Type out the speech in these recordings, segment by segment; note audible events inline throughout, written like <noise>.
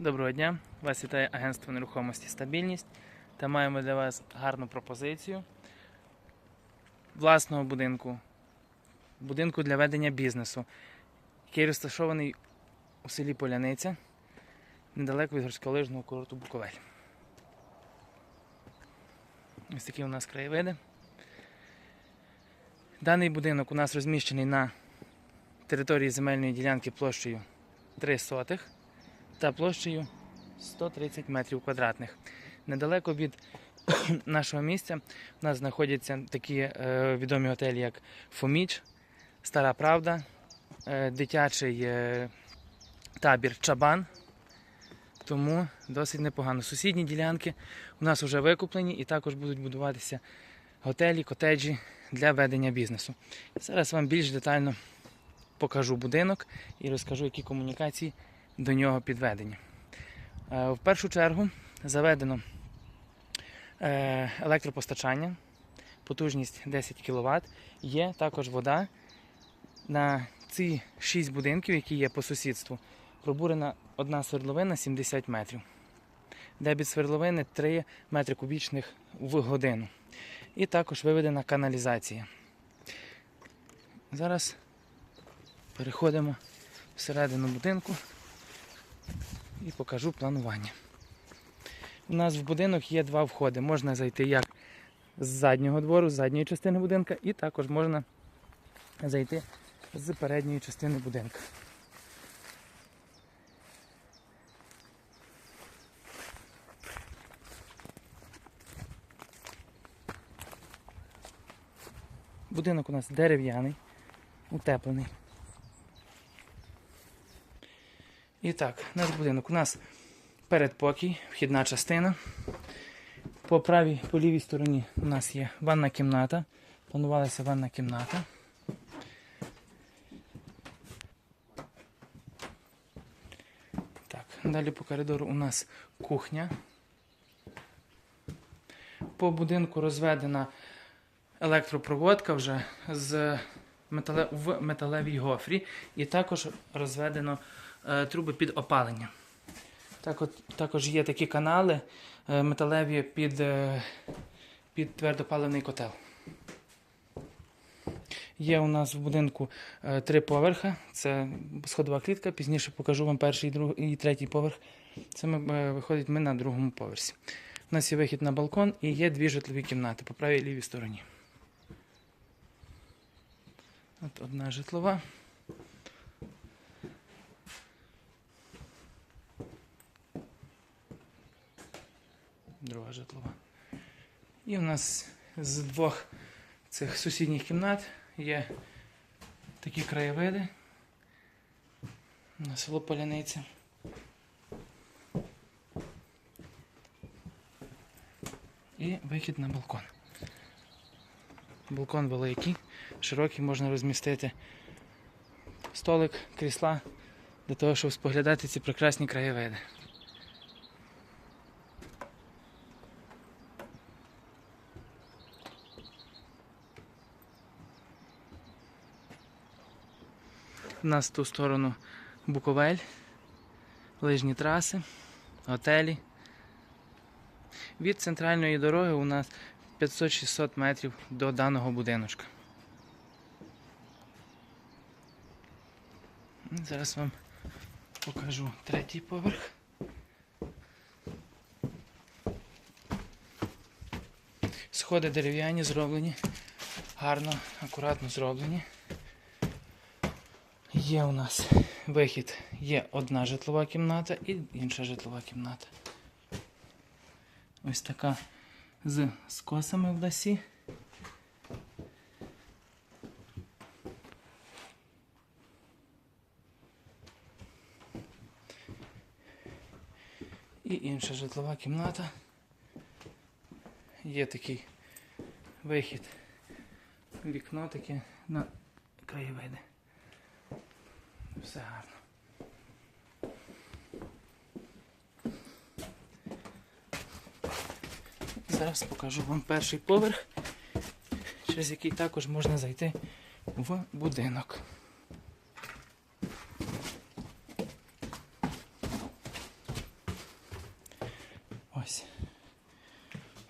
Доброго дня! Вас вітає агентство нерухомості стабільність та маємо для вас гарну пропозицію власного будинку, будинку для ведення бізнесу, який розташований у селі Поляниця, недалеко від гірськолижного курорту Буковель. Ось такі у нас краєвиди. Даний будинок у нас розміщений на території земельної ділянки площею 3 сотих та площею 130 метрів квадратних. Недалеко від <clears throat> нашого місця у нас знаходяться такі е, відомі готелі, як Фоміч, Стара Правда, е, дитячий е, табір Чабан. Тому досить непогано. Сусідні ділянки у нас вже викуплені і також будуть будуватися готелі, котеджі для ведення бізнесу. Зараз вам більш детально покажу будинок і розкажу, які комунікації до нього підведені. Е, В першу чергу заведено е, електропостачання, потужність 10 кВт. Є також вода. На ці 6 будинків, які є по сусідству, пробурена одна свердловина 70 метрів. Дебіт свердловини 3 метри кубічних в годину. І також виведена каналізація. Зараз переходимо всередину будинку і покажу планування. У нас в будинок є два входи. Можна зайти як з заднього двору, з задньої частини будинка, і також можна зайти з передньої частини будинка. Будинок у нас дерев'яний, утеплений. І так, наш будинок у нас передпокій, вхідна частина. По правій, по лівій стороні у нас є ванна кімната. Планувалася ванна кімната. Так, далі по коридору у нас кухня. По будинку розведена електропроводка вже з метале... в металевій гофрі, і також розведено труби під опалення. Так от, також є такі канали е, металеві під, е, під твердопаливний котел. Є у нас в будинку е, три поверха. Це сходова клітка. Пізніше покажу вам перший другий, і третій поверх. Це ми, е, виходить ми на другому поверсі. У нас є вихід на балкон і є дві житлові кімнати по правій і лівій стороні. От одна житлова. Друга. І в нас з двох цих сусідніх кімнат є такі краєвиди на село Поляниця. І вихід на балкон. Балкон великий, широкий, можна розмістити столик, крісла для того, щоб споглядати ці прекрасні краєвиди. У нас в ту сторону Буковель, лижні траси, готелі. Від центральної дороги у нас 500-600 метрів до даного будиночка. Зараз вам покажу третій поверх. Сходи дерев'яні зроблені, гарно, акуратно зроблені. Є у нас вихід, є одна житлова кімната і інша житлова кімната. Ось така з скосами в дасі. І інша житлова кімната. Є такий вихід, вікно таке на краєвиди. Все гарно. Зараз покажу вам перший поверх, через який також можна зайти в будинок. Ось.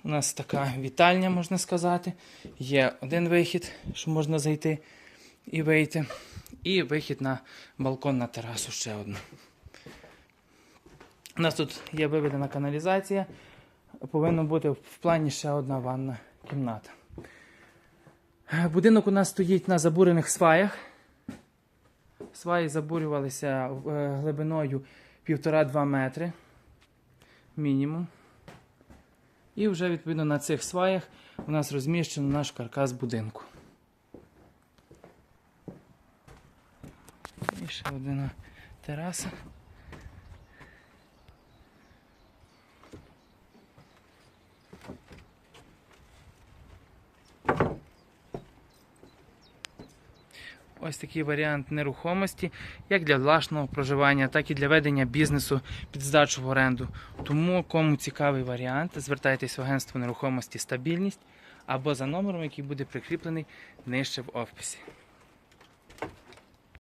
У нас така вітальня, можна сказати. Є один вихід, що можна зайти і вийти. І вихід на балкон на терасу ще один. У нас тут є виведена каналізація. Повинна бути в плані ще одна ванна кімната. Будинок у нас стоїть на забурених сваях. Сваї забурювалися е, глибиною 1,5-2 метри мінімум. І вже відповідно на цих сваях у нас розміщено наш каркас будинку. І ще одна тераса. Ось такий варіант нерухомості, як для власного проживання, так і для ведення бізнесу під здачу в оренду. Тому, кому цікавий варіант, звертайтесь в агентство нерухомості стабільність або за номером, який буде прикріплений нижче в описі.